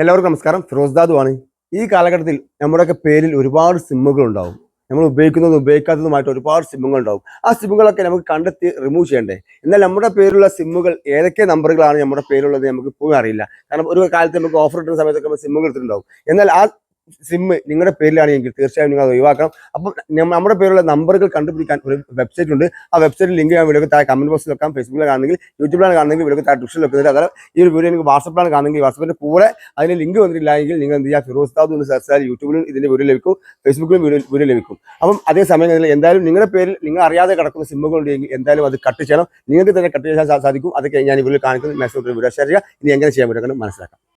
എല്ലാവർക്കും നമസ്കാരം. ഫിറോസ് ദാദു ആണ്. ഈ കാലഘട്ടത്തിൽ നമ്മുടെയൊക്കെ പേരിൽ ഒരുപാട് സിമ്മുകൾ ഉണ്ടാവും. നമ്മൾ ഉപയോഗിക്കുന്നതും ഉപയോഗിക്കാത്തതുമായിട്ട് ഒരുപാട് സിമ്മുകൾ ഉണ്ടാവും. ആ സിമ്മുകളൊക്കെ നമുക്ക് കണ്ടെത്തി റിമൂവ് ചെയ്യണ്ടേ? എന്നാൽ നമ്മുടെ പേരുള്ള സിമ്മുകൾ ഏതൊക്കെ നമ്പറുകളാണ് നമ്മുടെ പേരുള്ളത് നമുക്ക് ഇപ്പോഴും അറിയില്ല. കാരണം ഒരു കാലത്ത് നമുക്ക് ഓഫർ കിട്ടുന്ന സമയത്തൊക്കെ നമ്മൾ സിമ്മുകൾ എടുത്തിട്ടുണ്ടാവും. എന്നാൽ ആ സിമ്മ് നിങ്ങളുടെ പേരിലാണെങ്കിൽ തീർച്ചയായും നിങ്ങൾ അത് ഒഴിവാക്കണം. അപ്പം നമ്മ- നമ്മുടെ പേരുള്ള നമ്പറുകൾ കണ്ടുപിടിക്കാൻ ഒരു വെബ്സൈറ്റ് ഉണ്ട്. ആ വെബ്സൈറ്റിൽ ലിങ്ക് ഞാൻ വീഡിയോ താഴെ കമന്റ് ബോക്സിൽ വെക്കാം. ഫേസ്ബുക്കിൽ കാണുന്നെങ്കിൽ യൂട്യൂബിലാണ് കാണുന്നെങ്കിൽ വീഡിയോ താഴെ ഡിസ്ക്രിപ്ഷനിൽ വെക്കുന്നത് അതായത് ഈ ഒരു വീഡിയോ നിങ്ങൾക്ക് വാട്സപ്പിലാണ് കാണുന്നെങ്കിൽ വാട്സപ്പിന്റെ കൂടെ അതിന് ലിങ്ക് വന്നിട്ടില്ല എങ്കിൽ നിങ്ങൾ എന്ത് ചെയ്യുക ഫിറോസ് താദ് എന്ന് സെർച്ച് ചെയ്താൽ യൂട്യൂബിലും ഇതിന്റെ വീഡിയോ ലഭിക്കും ഫേസ്ബുക്കിലും വീഡിയോ വീഡിയോ ലഭിക്കും. അപ്പം അതേ സമയം എന്തായാലും നിങ്ങളുടെ പേരിൽ നിങ്ങൾ അറിയാതെ കിടക്കുന്ന സിമ്മുകൾ ഉണ്ടെങ്കിൽ എന്തായാലും അത് കട്ട് ചെയ്യണം. നിങ്ങൾക്ക് തന്നെ കട്ട് ചെയ്യാൻ സാധിക്കും. അതൊക്കെ ഞാൻ ഇവിടെ കാണിക്കുന്ന മെസ്സേജ് വീഡിയോ ഷെയർ ചെയ്യുക. ഇനി എങ്ങനെ ചെയ്യാൻ പറ്റുമെന്ന് മനസ്സിലാക്കാം.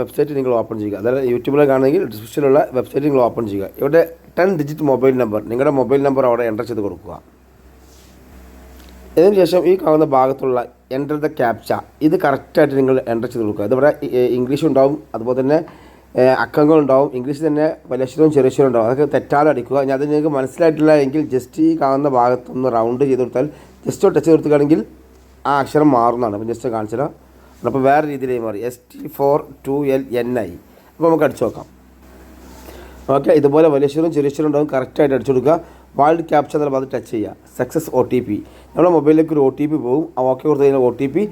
വെബ്സൈറ്റ് നിങ്ങൾ ഓപ്പൺ ചെയ്യുക. അതായത് യൂട്യൂബിൽ കാണുമെങ്കിൽ ഡിസ്ക്രിപ്ഷനിലുള്ള വെബ്സൈറ്റ് നിങ്ങൾ ഓപ്പൺ ചെയ്യുക. ഇവിടെ ടെൻ ഡിജിറ്റ് മൊബൈൽ നമ്പർ നിങ്ങളുടെ മൊബൈൽ നമ്പർ അവിടെ എന്റർ ചെയ്ത് കൊടുക്കുക. ഇതിനുശേഷം ഈ കാണുന്ന ഭാഗത്തുള്ള എന്റർ ദ ക്യാപ്ച ഇത് കറക്റ്റായിട്ട് നിങ്ങൾ എന്റർ ചെയ്ത് കൊടുക്കുക. ഇതിവിടെ ഇംഗ്ലീഷ് ഉണ്ടാവും അതുപോലെ തന്നെ അക്കങ്ങൾ ഉണ്ടാവും. ഇംഗ്ലീഷ് തന്നെ വലിയക്ഷരവും ചെറിയക്ഷരവും ഉണ്ടാവും. അതൊക്കെ തെറ്റാതെ അടിക്കുക. ഇനി അത് നിങ്ങൾക്ക് മനസ്സിലായിട്ടില്ല എങ്കിൽ ജസ്റ്റ് ഈ കാണുന്ന ഭാഗത്തൊന്ന് റൗണ്ട് ചെയ്ത് കൊടുത്താൽ ജസ്റ്റ് ടച്ച് കൊടുത്തുകയാണെങ്കിൽ ആ അക്ഷരം മാറുന്നതാണ്. അപ്പം ജസ്റ്റ് കാണിച്ചു തരാം അപ്പോൾ വേറെ രീതിയിലേ മാറി. S T four two L N I അപ്പോൾ നമുക്ക് അടിച്ചു നോക്കാം. ഓക്കെ ഇതുപോലെ വലിയ ചെറിയശ്വരും ഉണ്ടാവും. കറക്റ്റായിട്ട് അടിച്ചു കൊടുക്കുക. വാൾഡ് ക്യാപ്ചർ എന്നുള്ള ഭാഗത്ത് ടച്ച് ചെയ്യുക. സക്സസ് ഒ ടി പി നമ്മുടെ മൊബൈലിലേക്ക് ഒരു ഒ ടി പി പോകും. ആ ഓക്കെ കൊടുത്ത് കഴിഞ്ഞാൽ ഒ ടി പി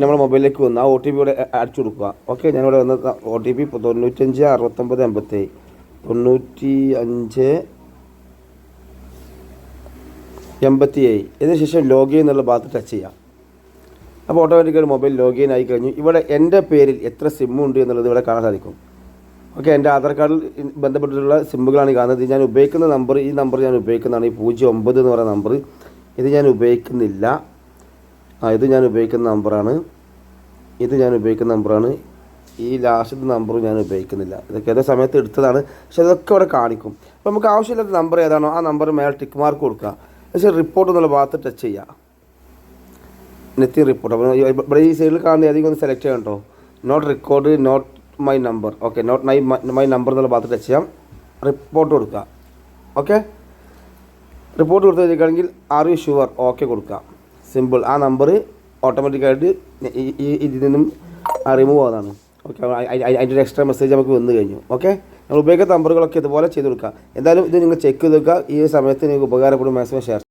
നമ്മുടെ മൊബൈലിലേക്ക് വന്ന് ആ ഒ ടി പി ഇവിടെ അടിച്ചു കൊടുക്കുക. ഓക്കെ ഞാനിവിടെ വന്ന ഒ ടി പി തൊണ്ണൂറ്റഞ്ച് അറുപത്തൊമ്പത് എൺപത്തേഴ്. തൊണ്ണൂറ്റി അഞ്ച് എൺപത്തി ഏഴ് ഇതിന് ശേഷം ലോഗിൻ എന്നുള്ള ഭാഗത്ത് ടച്ച് ചെയ്യാം അപ്പോൾ ഓട്ടോമാറ്റിക്കായി മൊബൈൽ ലോഗിൻ ആയി കഴിഞ്ഞു. ഇവിടെ എന്റെ പേരിൽ എത്ര സിം ഉണ്ട് എന്നുള്ളത് ഇവിടെ കാണാൻ സാധിക്കും. ഓക്കെ എന്റെ ആധാർ കാർഡിൽ ബന്ധപ്പെട്ടിട്ടുള്ള സിമ്മുകളാണ് കാണുന്നത്. ഞാൻ ഉപയോഗിക്കുന്ന നമ്പർ ഈ നമ്പർ ഞാൻ ഉപയോഗിക്കുന്നതാണ്. ഈ പൂജ്യം ഒമ്പത് എന്ന് പറയുന്ന നമ്പർ ഇത് ഞാൻ ഉപയോഗിക്കുന്നില്ല. ആ ഇത് ഞാൻ ഉപയോഗിക്കുന്ന നമ്പറാണ് ഇത് ഞാൻ ഉപയോഗിക്കുന്ന നമ്പറാണ് ഈ ലാസ്റ്റ് നമ്പറും ഞാൻ ഉപയോഗിക്കുന്നില്ല. ഇതൊക്കെ ഏതോ സമയത്ത് എടുത്തതാണ്. പക്ഷെ അതൊക്കെ ഇവിടെ കാണിക്കും. അപ്പോൾ നമുക്ക് ആവശ്യമില്ലാത്ത നമ്പർ ഏതാണോ ആ നമ്പർ മേലെ ടിക്ക് മാർക്ക് കൊടുക്കുക. പക്ഷേ റിപ്പോർട്ട് എന്നുള്ള ഭാഗത്ത് ടച്ച് ചെയ്യുക. നെത്തി റിപ്പോർട്ട് അപ്പോൾ ഇവിടെ ഈ സൈഡിൽ കാണുന്ന ഏതെങ്കിലും ഒന്ന് സെലക്ട് ചെയ്യാം കേട്ടോ not record not my number okay not my my number എന്നുള്ള ഭാഗത്ത് ടച്ച് ചെയ്യാം. റിപ്പോർട്ട് കൊടുക്കുക. ഓക്കെ റിപ്പോർട്ട് കൊടുത്ത് കഴിഞ്ഞിട്ടാണെങ്കിൽ ആർ യു ഷുവർ ഓക്കെ കൊടുക്കുക. സിമ്പിൾ ആ നമ്പർ ഓട്ടോമാറ്റിക്കായിട്ട് ഈ- ഇതിൽ നിന്നും റിമൂവ് ആവുന്നതാണ്. ഓക്കെ അതിന്റെ ഒരു എക്സ്ട്രാ മെസ്സേജ് നമുക്ക് വന്നു കഴിഞ്ഞു. ഓക്കെ നമ്മൾ ഉപയോഗിക്കുന്ന നമ്പറുകളൊക്കെ ഇതുപോലെ ചെയ്ത് കൊടുക്കുക. എന്തായാലും ഇത് നിങ്ങൾ ചെക്ക് ചെയ്ത് വെക്കുക ഈ സമയത്ത് നിങ്ങൾക്ക് ഉപകാരപ്പെടും. Maximum share